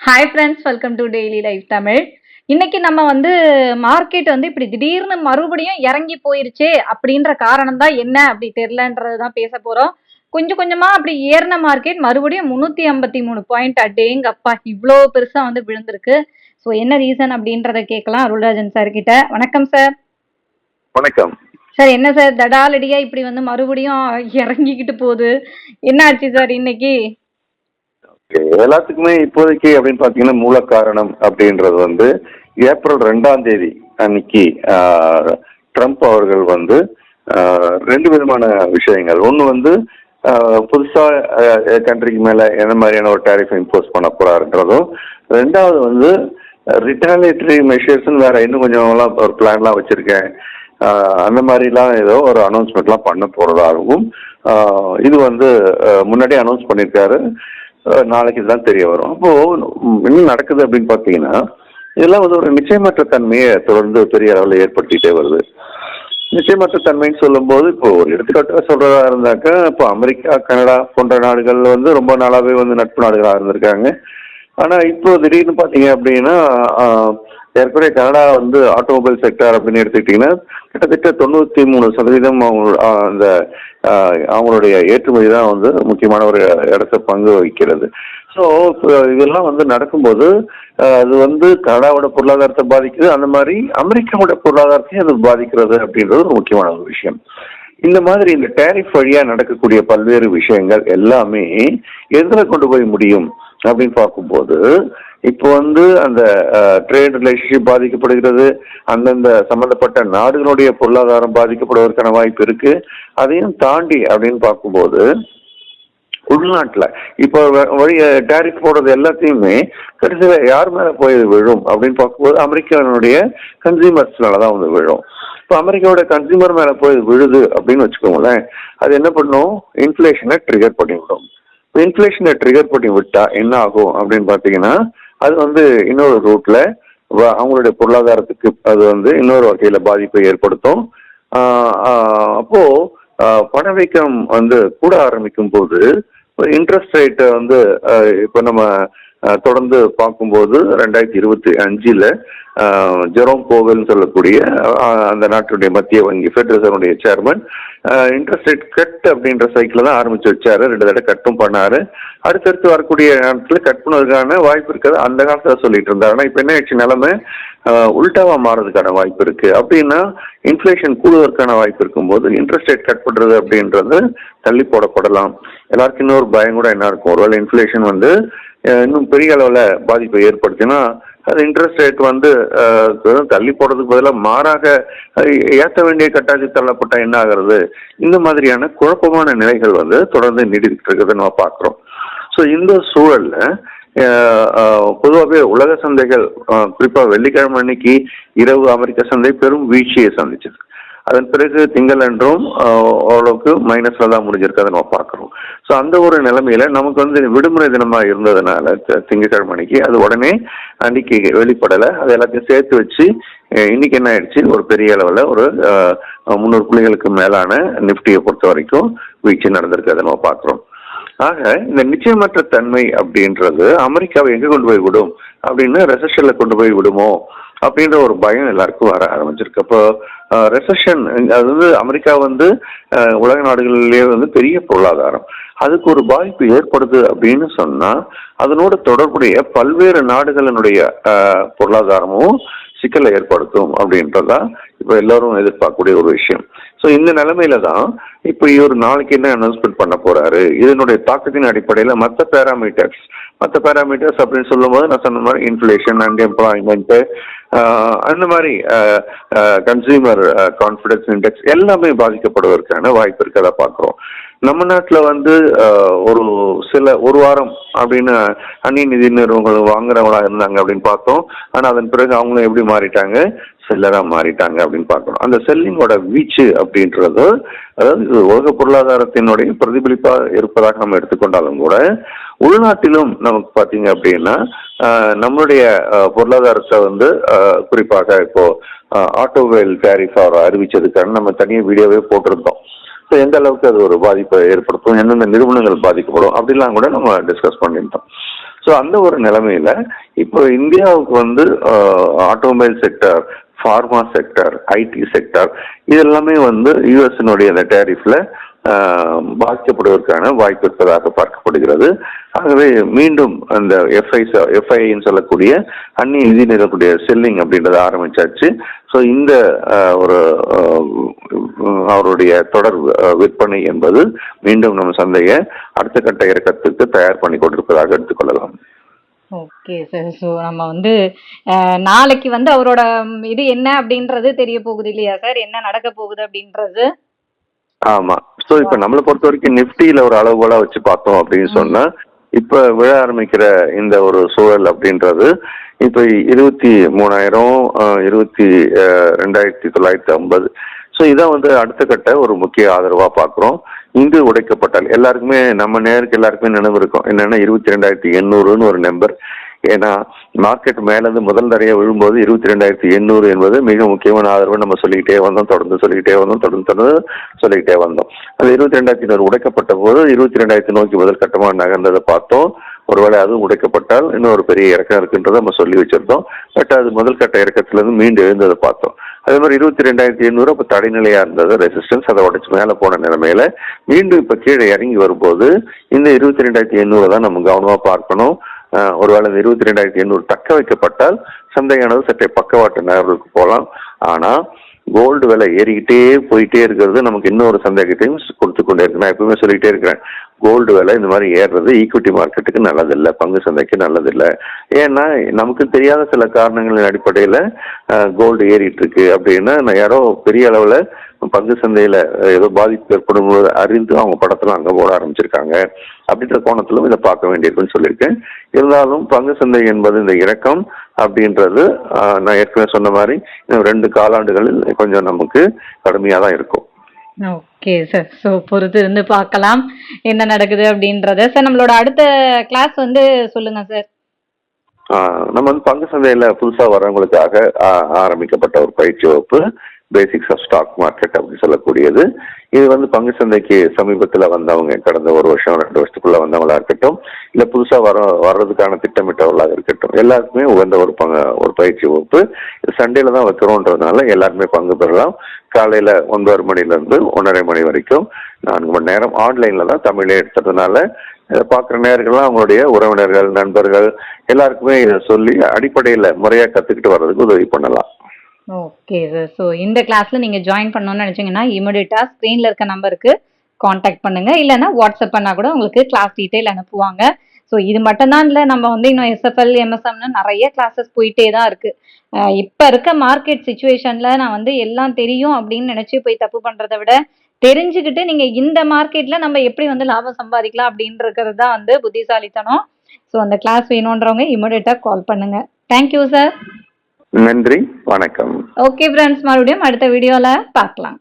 Hi friends welcome to daily life Tamil இன்னைக்கு நம்ம வந்து மார்க்கெட் வந்து இப்படி திடீர்னு மறுபடியும் இறங்கி போயிருச்சே அப்படின்ற காரணம் தான் என்ன அப்படி தெரிலன்றது தான் பேச போறோம். கொஞ்சம் கொஞ்சமா அப்படி ஏறின மார்க்கெட் மறுபடியும் முன்னூத்தி ஐம்பத்தி மூணு பாயிண்ட் அடேங்கப்பா இவ்வளோ பெருசா வந்து விழுந்திருக்கு. ஸோ என்ன ரீசன் அப்படின்றத கேட்கலாம் அருள்ராஜன் சார் கிட்ட. வணக்கம் சார் வணக்கம். சார் என்ன சார் தடாலடியா இப்படி வந்து மறுபடியும் இறங்கிக்கிட்டு போகுது? என்ன ஆச்சு சார் இன்னைக்கு? எல்லாத்துக்குமே இப்போதைக்கு அப்படின்னு பாத்தீங்கன்னா மூல காரணம் அப்படின்றது வந்து ஏப்ரல் ரெண்டாம் தேதி அன்னைக்கு ட்ரம்ப் அவர்கள் வந்து ரெண்டு விதமான விஷயங்கள். ஒன்று வந்து புதுசாக புதுசா கண்ட்ரிக்கு மேல என்ன மாதிரியான ஒரு டேரிஃப் இம்போஸ் பண்ண போறாருன்றதும் ரெண்டாவது வந்து ரிட்டாலேட்டரி மெஷர்ஸ்னு வேற இன்னும் கொஞ்சம் ஒரு பிளான்லாம் வச்சிருக்கேன். அந்த மாதிரிலாம் ஏதோ ஒரு அனௌன்ஸ்மெண்ட்லாம் பண்ண போறதாகவும் இது வந்து முன்னாடி முன்னாடியே அனௌன்ஸ் பண்ணியிருக்காரு. நாளைக்கு இதெல்லாம் தெரிய வரும். அப்போ என்ன நடக்குது அப்படின்னு பார்த்தீங்கன்னா இதெல்லாம் வந்து ஒரு நிச்சயமற்ற தன்மையை தொடர்ந்து பெரிய அளவில் ஏற்படுத்திட்டே வருது. நிச்சயமற்ற தன்மைன்னு சொல்லும்போது இப்போ ஒரு எடுத்துக்காட்டாக சொல்றதா இருந்தாக்கா இப்போ அமெரிக்கா கனடா போன்ற நாடுகள் வந்து ரொம்ப நாளாவே வந்து நட்பு நாடுகளாக இருந்திருக்காங்க. ஆனா இப்போ திடீர்னு பார்த்தீங்க அப்படின்னா ஏற்கனவே கனடா வந்து ஆட்டோமொபைல் செக்டார் அப்படின்னு எடுத்துக்கிட்டிங்கன்னா கிட்டத்தட்ட தொண்ணூற்றி மூணு சதவீதம் அவங்க அந்த அவங்களுடைய ஏற்றுமதி தான் வந்து முக்கியமான ஒரு இடத்த பங்கு வகிக்கிறது. ஸோ இதெல்லாம் வந்து நடக்கும்போது அது வந்து கனடாவோட பொருளாதாரத்தை பாதிக்குது அந்த மாதிரி அமெரிக்காவோட பொருளாதாரத்தையும் அது பாதிக்கிறது அப்படின்றது ஒரு முக்கியமான ஒரு விஷயம். இந்த மாதிரி இந்த டேரிஃப் வழியா நடக்கக்கூடிய பல்வேறு விஷயங்கள் எல்லாமே எதில் கொண்டு போய் முடியும் அப்படின்னு பார்க்கும்போது இப்போ வந்து அந்த ட்ரேட் ரிலேஷன்ஷிப் பாதிக்கப்படுகிறது அந்தந்த சம்பந்தப்பட்ட நாடுகளுடைய பொருளாதாரம் பாதிக்கப்படுவதற்கான வாய்ப்பு இருக்கு. அதையும் தாண்டி அப்படின்னு பார்க்கும்போது உள்நாட்டில் இப்போ வழி டேரிஃப் போடுறது எல்லாத்தையுமே கடைசியில் யார் மேலே போய் விழும் அப்படின்னு பார்க்கும்போது அமெரிக்காவினுடைய கன்சியூமர்ஸ் தான் வந்து விழும். இப்போ அமெரிக்காவோட கன்சியூமர் மேலே போய் விழுது அப்படின்னு வச்சுக்கோங்களேன் அது என்ன பண்ணும்? இன்ஃப்ளேஷனை ட்ரிகர் பண்ணி விடும் இன்ஃப்ளேஷனை ட்ரிகர் பண்ணி விட்டா என்ன ஆகும் அப்படின்னு பார்த்தீங்கன்னா அது வந்து இன்னொரு ரூட்ல அவங்களுடைய பொருளாதாரத்துக்கு அது வந்து இன்னொரு வகையில பாதிப்பை ஏற்படுத்தும். ஆஹ் அப்போ பணவீக்கம் வந்து கூட ஆரம்பிக்கும் போது இன்ட்ரெஸ்ட் ரேட்டை வந்து இப்போ நம்ம தொடர்ந்து பார்க்கும்போது ரெண்டாயிரத்தி இருபத்தி அஞ்சில் ஜெரோம் போவல்னு சொல்லக்கூடிய அந்த நாட்டுடைய மத்திய வங்கி ஃபெட் ரிசர்வனுடைய சேர்மன் இன்ட்ரெஸ்ட் ரேட் கட் அப்படின்ற சைக்கிள் தான் ஆரம்பிச்சு வச்சாரு. ரெண்டு தடவை கட்டும் பண்ணாரு. அடுத்தடுத்து வரக்கூடிய நேரத்தில் கட் பண்ணுவதற்கான வாய்ப்பு இருக்காது. அந்த காலத்தில் சொல்லிட்டு இருந்தார். ஆனால் இப்போ என்ன ஆச்சு நிலைமை ஆஹ் உல்டாவா மாறதுக்கான வாய்ப்பு இருக்கு. அப்படின்னா இன்ஃப்ளேஷன் கூடுவதற்கான வாய்ப்பு இருக்கும்போது இன்ட்ரெஸ்ட் ரேட் கட் பண்ணுறது அப்படின்றது தள்ளி போடப்படலாம். எல்லாருக்கும் இன்னொரு பயம் கூட என்ன இருக்கும்? ஒருவேளை இன்ஃப்ளேஷன் வந்து இன்னும் பெரிய அளவில் பாதிப்பை ஏற்படுத்தினா அது இன்ட்ரெஸ்ட் ரேட் வந்து வெறும் தள்ளி போடுறதுக்கு பதிலாக மாறாக அது ஏற்ற வேண்டிய கட்டாட்சி தள்ளப்பட்டால் என்ன ஆகிறது? இந்த மாதிரியான குழப்பமான நிலைகள் வந்து தொடர்ந்து நீடித்து இருக்கிறத நம்ம பார்க்குறோம். ஸோ இந்த சூழல்ல பொதுவாகவே உலக சந்தைகள் குறிப்பாக வெள்ளிக்கிழமை அன்னைக்கு இரவு அமெரிக்க சந்தை பெரும் வீழ்ச்சியை சந்திச்சது. அதன் பிறகு திங்களன்றும் அஹ், ஓரளவுக்கு மைனஸ்ல தான் முடிஞ்சிருக்கு. அதை நம்ம பார்க்குறோம். ஸோ அந்த ஒரு நிலைமையில நமக்கு வந்து விடுமுறை தினமாக இருந்ததுனால தி- திங்கட்கிழமை அன்னைக்கு அது உடனே அன்னைக்கு வெளிப்படலை. அது எல்லாத்தையும் சேர்த்து வச்சு இன்னைக்கு என்ன ஆயிடுச்சு? ஒரு பெரிய அளவில் ஒரு முந்நூறு புள்ளிகளுக்கு மேலான நிஃப்டியை பொறுத்த வரைக்கும் வீழ்ச்சி நடந்திருக்கு. அதை நம்ம பார்க்குறோம். ஆக இந்த நிச்சயமற்ற தன்மை அப்படின்றது அமெரிக்காவை எங்கே கொண்டு போய் விடும்? அப்படின்னு ரெசஷன்ல கொண்டு போய் விடுமோ? அப்படின்ற ஒரு பயம் எல்லாருக்கும் வர ஆரம்பிச்சிருக்கு. அப்போ ரெசஷன் அது வந்து அமெரிக்கா வந்து உலக நாடுகளிலேயே வந்து பெரிய பொருளாதாரம். அதுக்கு ஒரு பாதிப்பு ஏற்படுது அப்படின்னு சொன்னா அதனோட தொடர்புடைய பல்வேறு நாடுகளினுடைய பொருளாதாரமும் சிக்கலை ஏற்படுத்தும் அப்படின்றதா இப்போ எல்லாரும் எதிர்பார்க்கக்கூடிய ஒரு விஷயம். ஸோ இந்த நிலைமையில தான் இப்போ இவர் நாளைக்கு என்ன அனௌன்ஸ்மெண்ட் பண்ண போறாரு? இதனுடைய தாக்கத்தின் அடிப்படையில் மற்ற பேராமீட்டர்ஸ் மற்ற பேராமீட்டர்ஸ் அப்படின்னு சொல்லும்போது நான் சொன்ன மாதிரி இன்ஃப்லேஷன் அண்ட் எம்ப்ளாய்மெண்ட்டு அந்த மாதிரி கன்சியூமர் கான்ஃபிடன்ஸ் இண்டெக்ஸ் எல்லாமே பாதிக்கப்படுவதற்கான வாய்ப்பு இருக்கிறத பார்க்குறோம். நம்ம நாட்டில் வந்து ஒரு சில ஒரு வாரம் அப்படின்னு அந்நிய நிதி நிறுவனங்கள் வாங்குறவங்களா இருந்தாங்க அப்படின்னு பார்த்தோம். ஆனால் அதன் பிறகு அவங்களும் எப்படி மாறிட்டாங்க? செல்லராக மாறிட்டாங்க அப்படின்னு பார்க்கணும். அந்த செல்லிங்கோட வீச்சு அப்படின்றது அதாவது இது உலக பொருளாதாரத்தினுடைய பிரதிபலிப்பாக இருப்பதாக நம்ம எடுத்துக்கொண்டாலும் கூட உள்நாட்டிலும் நமக்கு பார்த்தீங்க அப்படின்னா நம்மளுடைய பொருளாதாரத்தை வந்து குறிப்பாக இப்போ ஆட்டோமொபைல் டேரிஃப் அவர் அறிவிச்சதுக்கான நம்ம தனியாக வீடியோவே போட்டிருந்தோம். ஸோ எந்த அளவுக்கு அது ஒரு பாதிப்பை ஏற்படுத்தும் எந்தெந்த நிறுவனங்கள் பாதிக்கப்படும் அப்படிலாம் கூட நம்ம டிஸ்கஸ் பண்ணியிருந்தோம். ஸோ அந்த ஒரு நிலைமையில இப்போ இந்தியாவுக்கு வந்து automobile sector pharma sector IT sector இதெல்லாமே வந்து யூஎஸ்னுடைய அந்த டேரிஃப்ல பாதிக்கப்படுவதற்கான வாய்ப்பு இருப்பதாக பார்க்கப்படுகிறது. ஆகவே மீண்டும் அந்த எஃப்ஐ எஃப்ஐன்னு சொல்லக்கூடிய அந்நிய நிதி நிறக்கூடிய செல்லிங் அப்படின்றத ஆரம்பிச்சாச்சு. ஸோ இந்த ஒரு அவருடைய தொடர் விற்பனை என்பது மீண்டும் நம்ம சந்தையை அடுத்த கட்ட இறக்கத்துக்கு தயார் பண்ணி கொண்டிருப்பதாக எடுத்துக்கொள்ளலாம் ஓகே சார் ஸோ நம்ம வந்து அஹ், நாளைக்கு வந்து அவரோட ம், இது என்ன அப்படின்றது தெரிய போகுது இல்லையா சார் என்ன நடக்க போகுது அப்படின்றது? ஆமா. ஸோ இப்போ நம்மளை பொறுத்த வரைக்கும் நிஃப்டியில ஒரு அளவுகோலா வச்சு பார்த்தோம் அப்படின்னு சொன்னா இப்ப விழ ஆரம்பிக்கிற இந்த ஒரு சூழல் அப்படின்றது இப்போ இருபத்தி மூணாயிரம் அஹ், இருபத்தி அஹ், ரெண்டாயிரத்தி தொள்ளாயிரத்தி ஐம்பது. ஸோ இதான் வந்து அடுத்த கட்ட ஒரு முக்கிய ஆதரவா பார்க்குறோம். இங்கு உடைக்கப்பட்டால் எல்லாருக்குமே நம்ம நேருக்கு எல்லாருக்குமே நினைவு இருக்கும். என்னன்னா இருபத்தி ரெண்டாயிரத்தி எண்ணூறுன்னு ஒரு நம்பர். ஏன்னா மார்க்கெட் மேலேருந்து முதல் தரையை விழும்போது இருபத்தி ரெண்டாயிரத்தி எண்ணூறு என்பது மிக முக்கியமான ஆதரவு. நம்ம சொல்லிக்கிட்டே வந்தோம் தொடர்ந்து சொல்லிக்கிட்டே வந்தோம் தொடர்ந்து தொடர்ந்து சொல்லிக்கிட்டே வந்தோம். அது இருபத்தி ரெண்டாயிரத்தி நூறு உடைக்கப்பட்ட போது இருபத்தி ரெண்டாயிரத்தி நோக்கி முதல் கட்டமாக நகர்ந்ததை பார்த்தோம். ஒருவேளை அதுவும் உடைக்கப்பட்டால் இன்னும் ஒரு பெரிய இறக்கம் இருக்குன்றதை நம்ம சொல்லி வச்சிருந்தோம். பட் அது முதல் கட்ட இறக்கத்திலிருந்து மீண்டு எழுந்ததை பார்த்தோம். அதே மாதிரி இருபத்தி ரெண்டாயிரத்தி எண்ணூறு அப்போ தடைநிலையாக இருந்தது ரெசிஸ்டன்ஸ் அதை உடச்சி மேலே போன நிலைமையில மீண்டும் இப்போ கீழே இறங்கி வரும்போது இந்த இருபத்தி ரெண்டாயிரத்தி எண்ணூறு தான் நம்ம கவனமாக பார்க்கணும். ஒருவேளை இந்த இருபத்தி ரெண்டாயிரத்தி எண்ணூறு தக்க வைக்கப்பட்டால் சந்தையானது சற்றே பக்கவாட்டு நகர்வுக்கு போகலாம். ஆனால் கோல்டு விலை ஏறிக்கிட்டே போயிட்டே இருக்கிறது நமக்கு இன்னொரு சந்தேகத்தையும் கொடுத்து கொண்டே இருக்கு. நான் எப்பவுமே சொல்லிக்கிட்டே இருக்கிறேன். கோல்டு விலை இந்த மாதிரி ஏறுறது ஈக்விட்டி மார்க்கெட்டுக்கு நல்லதில்லை பங்கு சந்தைக்கு நல்லதில்லை. ஏன்னா நமக்கு தெரியாத சில காரணங்களின் அடிப்படையில் கோல்டு ஏறிட்டு இருக்கு அப்படின்னா நான் யாரோ பெரிய அளவில் பங்கு சந்தையில் ஏதோ பாதிப்பு ஏற்படும் அறிந்து அவங்க படத்தில் அங்கே போட ஆரம்பிச்சிருக்காங்க. அப்படின்ற கோணத்திலும் இதை பார்க்க வேண்டியிருக்குன்னு சொல்லியிருக்கேன். இருந்தாலும் பங்கு சந்தை என்பது இந்த இறக்கம் அப்படின்றது நான் ஏற்கனவே சொன்ன மாதிரி ரெண்டு காலாண்டுகளில் கொஞ்சம் நமக்கு கடுமையாக தான் இருக்கும். ஓகே சார் ஸோ பொறுத்து இருந்து பார்க்கலாம் என்ன நடக்குது அப்படின்றத. சார் நம்மளோட அடுத்த கிளாஸ் வந்து சொல்லுங்க சார் நம்ம வந்து பங்கு சந்தையில் புதுசாக வரவங்களுக்காக ஆஹ், ஆரம்பிக்கப்பட்ட ஒரு பயிற்சி வகுப்பு. பேசிக்ஸ் ஆஃப் ஸ்டாக் மார்க்கெட் அப்படின்னு சொல்லக்கூடியது. இது வந்து பங்கு சந்தைக்கு சமீபத்தில் வந்தவங்க கடந்த ஒரு வருஷம் ரெண்டு வருஷத்துக்குள்ள வந்தவங்களா இருக்கட்டும் இல்லை புதுசாக வர வர்றதுக்கான திட்டமிட்டவர்களாக இருக்கட்டும் எல்லாருக்குமே உகந்த ஒரு பங்கு ஒரு பயிற்சி வகுப்பு. சண்டேல தான் வைக்கிறோன்றதுனால எல்லாருமே பங்கு பெறலாம். காலையில் ஒன்பது மணிலேருந்து ஒன்றரை மணி வரைக்கும் நான்கு மணி நேரம் ஆன்லைனில் தான் தமிழே எடுத்ததுனால இதை பார்க்குற நேர்கள்லாம் அவங்களுடைய உறவினர்கள் நண்பர்கள் எல்லாருக்குமே இதை சொல்லி அடிப்படையில் முறையாக கற்றுக்கிட்டு வர்றதுக்கு உதவி பண்ணலாம். ஓகே சார் ஸோ இந்த கிளாஸில் நீங்கள் ஜாயின் பண்ணணும்னு நினச்சிங்கன்னா இமிடியட்டா ஸ்க்ரீனில் இருக்க நம்பருக்கு காண்டாக்ட் பண்ணுங்க. இல்லைன்னா வாட்ஸ்அப் பண்ணால் கூட உங்களுக்கு கிளாஸ் டீட்டெயில் அனுப்புவாங்க. ஸோ இது மட்டும்தான் இல்லை நம்ம வந்து இன்னும் எஸ்எஃப்எல் எம்எஸ்எம்னு நிறைய கிளாஸஸ் போயிட்டே தான் இருக்குது இப்போ இருக்க மார்க்கெட் சுச்சுவேஷனில் நான் வந்து எல்லாம் தெரியும் அப்படின்னு நினச்சி போய் தப்பு பண்ணுறதை விட தெரிஞ்சுக்கிட்டு நீங்கள் இந்த மார்க்கெட்டில் நம்ம எப்படி வந்து லாபம் சம்பாதிக்கலாம் அப்படின்றது தான் வந்து புத்திசாலித்தனம். ஸோ அந்த கிளாஸ் வேணுன்றவங்க இமிடியேட்டாக கால் பண்ணுங்க. தேங்க்யூ சார் நன்றி வணக்கம். ஓகே ஃப்ரெண்ட்ஸ் மறுபடியும் அடுத்த வீடியோல பார்க்கலாம்.